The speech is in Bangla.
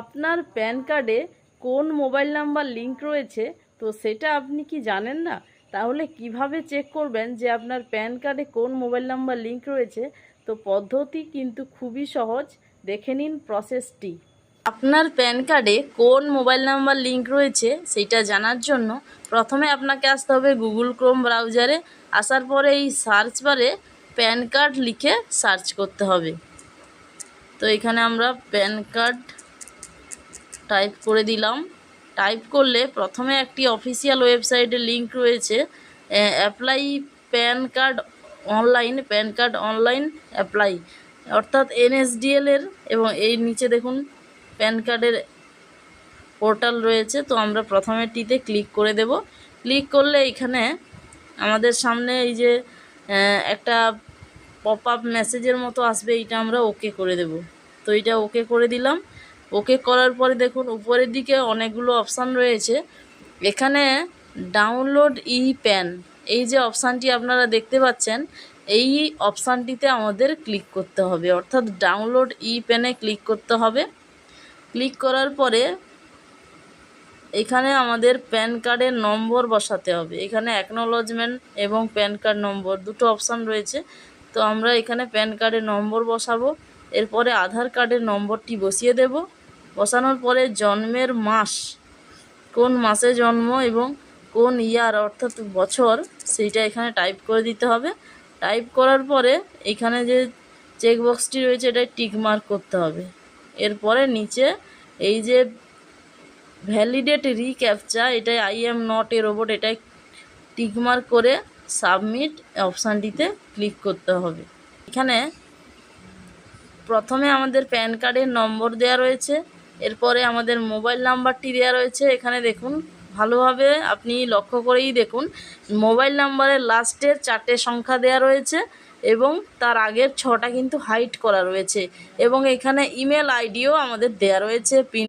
আপনার প্যান কার্ডে কোন মোবাইল নাম্বার লিংক রয়েছে, তো সেটা আপনি কি জানেন না? তাহলে কীভাবে চেক করবেন যে আপনার প্যান কার্ডে কোন মোবাইল নাম্বার লিংক রয়েছে? তো পদ্ধতি কিন্তু খুবই সহজ। দেখে নিন প্রসেসটি। আপনার প্যান কার্ডে কোন মোবাইল নাম্বার লিংক রয়েছে, সেটা জানার জন্য প্রথমে আপনাকে আসতে হবে গুগল ক্রোম ব্রাউজারে। আসার পরে এই সার্চ বারে প্যান কার্ড লিখে সার্চ করতে হবে। তো এখানে আমরা প্যান কার্ড টাইপ করে দিলাম। টাইপ করলে প্রথমে একটি অফিসিয়াল ওয়েবসাইটের লিংক রয়েছে। Apply PAN card online PAN card online apply অর্থাৎ এনএসডিএল এর এবং এই নিচে দেখুন প্যান কার্ডের পোর্টাল রয়েছে। তো আমরা প্রথমেরটিতে ক্লিক করে দেব। ক্লিক করলে এখানে আমাদের সামনে এই যে একটা পপ আপ মেসেজের মতো আসবে। এইটা আমরা ওকে করে দেব। তো এটা ওকে করে দিলাম। ওকে করার পরে দেখুন, উপরের দিকে অনেকগুলো অপশান রয়েছে। এখানে ডাউনলোড ই প্যান এই যে অপশানটি আপনারা দেখতে পাচ্ছেন, এই অপশানটিতে আমাদের ক্লিক করতে হবে। অর্থাৎ ডাউনলোড ই প্যানে ক্লিক করতে হবে। ক্লিক করার পরে এখানে আমাদের প্যান কার্ডের নম্বর বসাতে হবে। এখানে অ্যাকনোলজমেন্ট এবং প্যান কার্ড নম্বর দুটো অপশান রয়েছে। তো আমরা এখানে প্যান কার্ডের নম্বর বসাবো, এরপরে আধার কার্ডের নম্বরটি বসিয়ে দেব। বসানোর পরে জন্মের মাস, কোন মাসে জন্ম এবং কোন ইয়ার অর্থাৎ বছর, সেইটা এখানে টাইপ করে দিতে হবে। টাইপ করার পরে এখানে যে চেকবক্সটি রয়েছে, এটায় টিক মার্ক করতে হবে। এরপরে নিচে এই যে ভ্যালিডেট রিক্যাপচা এটাই I am not a robot এটাই টিকমার্ক করে সাবমিট অপশানটিতে ক্লিক করতে হবে। এখানে প্রথমে আমাদের প্যান কার্ডের নম্বর দেওয়া রয়েছে। এরপরে আমাদের মোবাইল নাম্বারটি দেওয়া রয়েছে, এখানে দেখুন। ভালোভাবে আপনি লক্ষ্য করেই দেখুন, মোবাইল নাম্বারের লাস্টের চারটে সংখ্যা দেওয়া রয়েছে এবং তার আগের ছটা কিন্তু হাইট করা রয়েছে এবং এখানে ইমেল আইডিও আমাদের দেওয়া রয়েছে, পিন